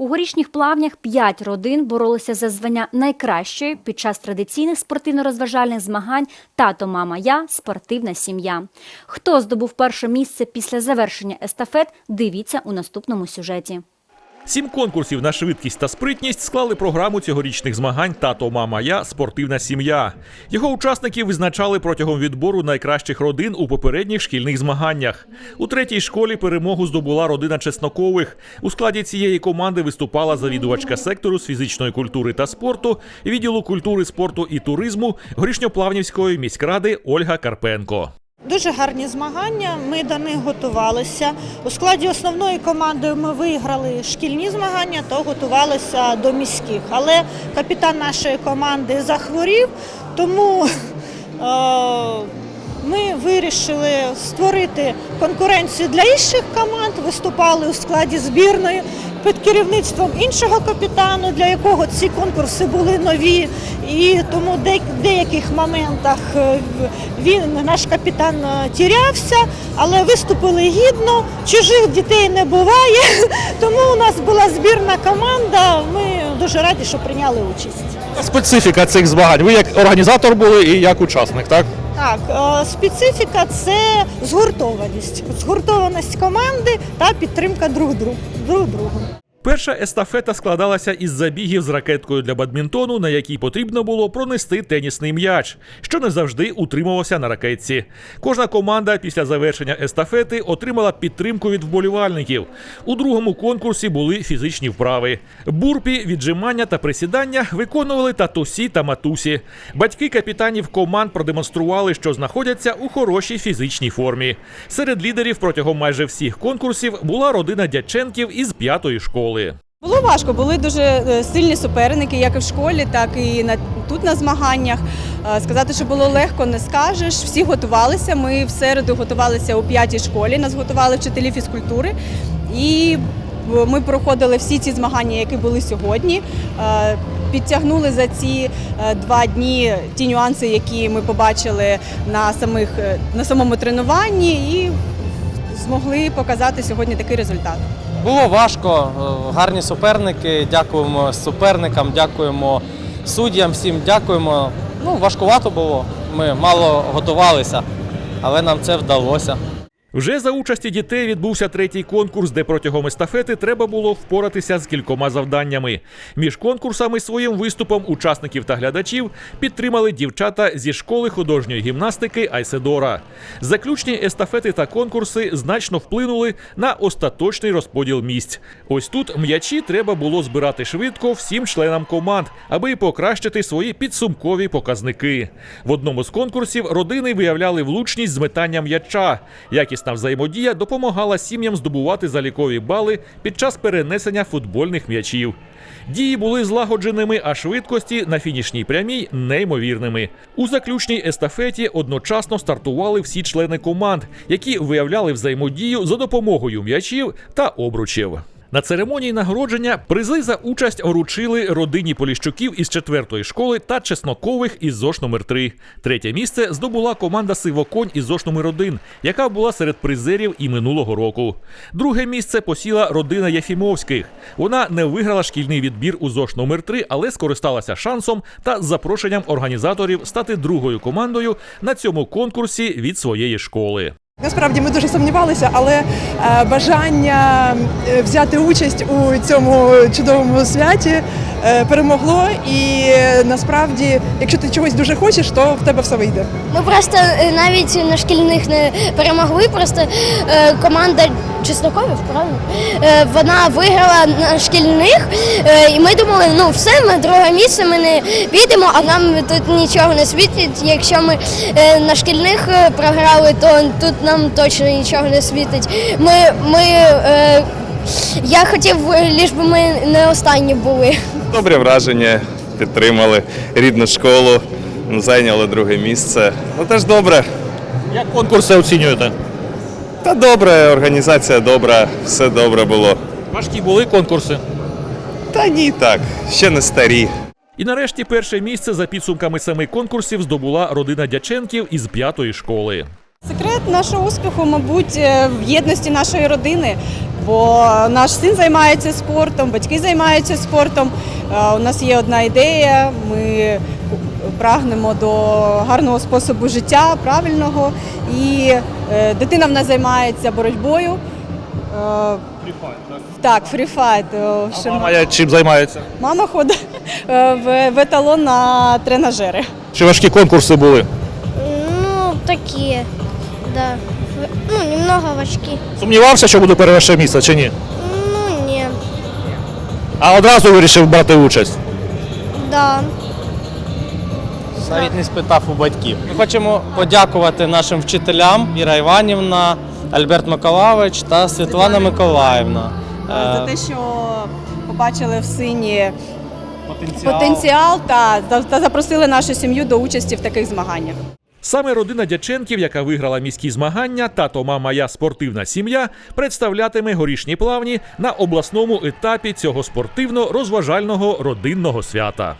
У горішніх плавнях п'ять родин боролися за звання найкращої під час традиційних спортивно-розважальних змагань Тато, мама, я спортивна сім'я. Хто здобув перше місце після завершення естафет? Дивіться у наступному сюжеті. Сім конкурсів на швидкість та спритність склали програму цьогорічних змагань Тато, мама, я спортивна сім'я. Його учасників визначали протягом відбору найкращих родин у попередніх шкільних змаганнях. У третій школі перемогу здобула родина Чеснокових. У складі цієї команди виступала завідувачка сектору з фізичної культури та спорту, відділу культури, спорту і туризму Горішньоплавнівської міськради Ольга Карпенко. Дуже гарні змагання. Ми до них готувалися. У складі основної команди ми виграли шкільні змагання, то готувалися до міських. Але капітан нашої команди захворів, тому е, ми вирішили створити конкуренцію для інших команд. Виступали у складі збірної під керівництвом іншого капітану, для якого ці конкурси були нові. І тому в деяких моментах е, він, наш капітан е, тірявся, але виступили гідно. Чужих дітей не буває. Тому у нас була збірна команда. Ми дуже раді, що прийняли участь. Специфіка цих змагань. Ви як організатор були і як учасник, так? Так, е, специфіка це згуртованість, згуртованість команди та підтримка друг друг, друг другу. Перша естафета складалася із забігів з ракеткою для бадмінтону, на якій потрібно було пронести тенісний м'яч, що не завжди утримувався на ракетці. Кожна команда після завершення естафети отримала підтримку від вболівальників. У другому конкурсі були фізичні вправи. Бурпі, віджимання та присідання виконували татусі та матусі. Батьки капітанів команд продемонстрували, що знаходяться у хорошій фізичній формі. Серед лідерів протягом майже всіх конкурсів була родина Дяченків із п'ятої школи. Було важко, були дуже е, сильні суперники, як і в школі, так і на тут на змаганнях. Е, Сказати, що було легко, не скажеш. Всі готувалися. Ми в середу готувалися у п'ятій школі. Нас готували вчителі фізкультури. І е, ми проходили всі ці змагання, які були сьогодні. Підтягнули за ці два дні ті нюанси, які ми побачили на самих на самому тренуванні, і змогли показати сьогодні такий результат. Було важко, е, гарні суперники. Дякуємо суперникам, дякуємо суддям, всім дякуємо. Ну, важкувато було. Ми мало готувалися, але нам це вдалося. Вже за участі дітей відбувся третій конкурс, де протягом естафети треба було впоратися з кількома завданнями. Між конкурсами своїм виступом учасників та глядачів підтримали дівчата зі школи художньої гімнастики Айседора. Заключні естафети та конкурси значно вплинули на остаточний розподіл місць. Ось тут м'ячі треба було збирати швидко всім членам команд, аби покращити свої підсумкові показники. В одному з конкурсів родини виявляли влучність з метання м'яча. Якісна взаємодія допомагала сім'ям здобувати залікові бали під час перенесення футбольних м'ячів. Дії були злагодженими, а швидкості на фінішній прямій неймовірними. У заключній естафеті одночасно стартували всі члени команд, які виявляли взаємодію за допомогою м'ячів та обручів. На церемонії нагородження призи за участь вручили родині Поліщуків із четвертої школи та Чеснокових із ЗОШ номер 3 Третє місце здобула команда Сивоконь із ЗОШ номер 1 яка була серед призерів і минулого року. Друге місце посіла родина Єфімовських. Вона не виграла шкільний відбір у ЗОШ номер 3 але скористалася шансом та запрошенням організаторів стати другою командою на цьому конкурсі від своєї школи. Насправді ми дуже сумнівалися, але е, бажання е, взяти участь у цьому чудовому святі е, перемогло. І насправді, якщо ти чогось дуже хочеш, то в тебе все вийде. Ми просто навіть на шкільних не перемогли. Просто команда Чесноковів, правильно? Е, вона виграла на шкільних, е, і ми думали, ну все, ми друге місце, ми не підемо, а нам тут нічого не світить. Якщо ми е, на шкільних програли, то тут нам точно нічого не світить. Ми, ми я хотів, ліж би ми не останні були. Добрі враження, підтримали рідну школу, зайняли друге місце. Ну теж добре. Як конкурси оцінюєте? Та добре, організація добра, все добре було. Важкі були конкурси. Та ні, так, ще не старі. І нарешті перше місце за підсумками семи конкурсів здобула родина Дяченків із п'ятої школи. Секрет нашого успіху, мабуть, е, в єдності нашої родини. бо наш син займається спортом, батьки займаються спортом. Е, У нас є одна ідея. Ми прагнемо до гарного способу життя, правильного. І е, дитина в нас займається боротьбою. Е, Так, Так, фріфайт. Е, ще Мама я чим займається? Мама ходить в, в еталон на тренажери. Чи важкі конкурси були? Ну, такі, да. Ну, немного важкі. Сумнівався, що буде перше місце чи ні? Ну, ні. А одразу вирішив брати участь. Да. Навіть не спитав у батьків. Ми хочемо подякувати нашим вчителям Іра Іванівна, Альберт Миколайович та Світлана Миколаївна. Е, За Е, те, що побачили в сині потенціал. потенціал та, та, та запросили нашу сім'ю до участі в таких змаганнях. Саме родина Дяченків, яка виграла міські змагання, тато, мама, я спортивна сім'я, представлятиме горішні плавні на обласному етапі цього спортивно-розважального родинного свята.